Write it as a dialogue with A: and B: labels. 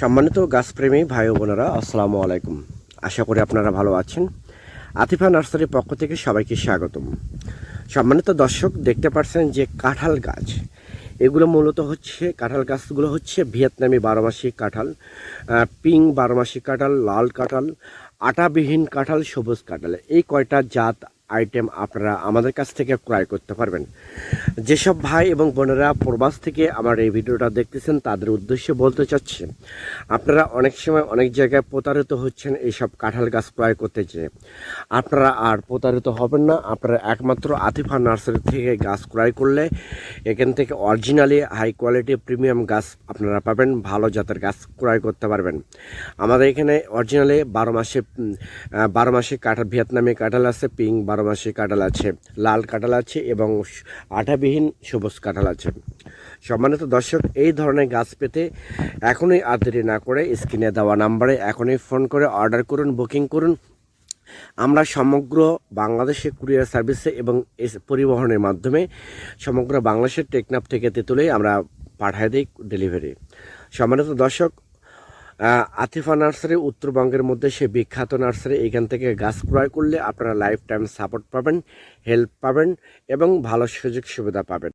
A: সম্মানিত গাছপ্রেমী ভাই বোনেরা, আসসালামু আলাইকুম। আশা করি আপনারা ভালো আছেন। আতিফা নার্সারির পক্ষ থেকে সবাইকে স্বাগতম। সম্মানিত দর্শক, দেখতে পাচ্ছেন যে কাঁঠাল গাছ, এগুলো মূলত হচ্ছে, কাঁঠাল গাছগুলো হচ্ছে ভিয়েতনামি বারোমাসি কাঁঠাল পিং বারোমাসি কাঁঠাল, লাল কাঁঠাল, আটাবিহীন কাঁঠাল, সবুজ কাঁঠাল। এই কয়টা জাত আইটেম আপনারা আমাদের কাছ থেকে ক্রয় করতে পারবেন। যেসব ভাই এবং বোনেরা প্রবাস থেকে আমার এই ভিডিওটা দেখতেছেন, তাদের উদ্দেশ্যে বলতে চাচ্ছি, আপনারা অনেক সময় অনেক জায়গায় প্রতারিত হচ্ছেন এইসব কাঁঠাল গাছ ক্রয় করতে চেয়ে আপনারা আর প্রতারিত হবেন না, আপনারা একমাত্র আতিফা নার্সারি থেকে গাছ ক্রয় করলে এখান থেকে অরিজিনালি হাই কোয়ালিটি প্রিমিয়াম গাছ আপনারা পাবেন, ভালো জাতের গাছ ক্রয় করতে পারবেন। আমাদের এখানে অরিজিনালি বারো মাসে বারো মাসে কাঁঠাল, ভিয়েতনামি কাঁঠাল আছে পিং বারো মাসে কাঁঠাল আছে, লাল কাঁঠাল আছে এবং আঠাবিহীন সবুজ কাঁঠাল আছে। সম্মানিত দর্শক, এই ধরনের গাছ পেতে এখনই আর দেরি না করে স্ক্রিনে দেওয়া নাম্বারে এখনই ফোন করে অর্ডার করুন, বুকিং করুন। আমরা সমগ্র বাংলাদেশে কুরিয়ার সার্ভিসে এবং এস- পরিবহনের মাধ্যমে সমগ্র বাংলাদেশের টেকনাফ থেকে তেঁতুলে আমরা পাঠায় দিই ডেলিভারি। সম্মানিত দর্শক আতিফা নার্সারি উত্তরবঙ্গের মধ্যে সে বিখ্যাত নার্সারি। এখান থেকে গাছ ক্রয় করলে আপনারা লাইফ টাইম সাপোর্ট পাবেন হেল্প পাবেন এবং ভালো সুযোগ সুবিধা পাবেন।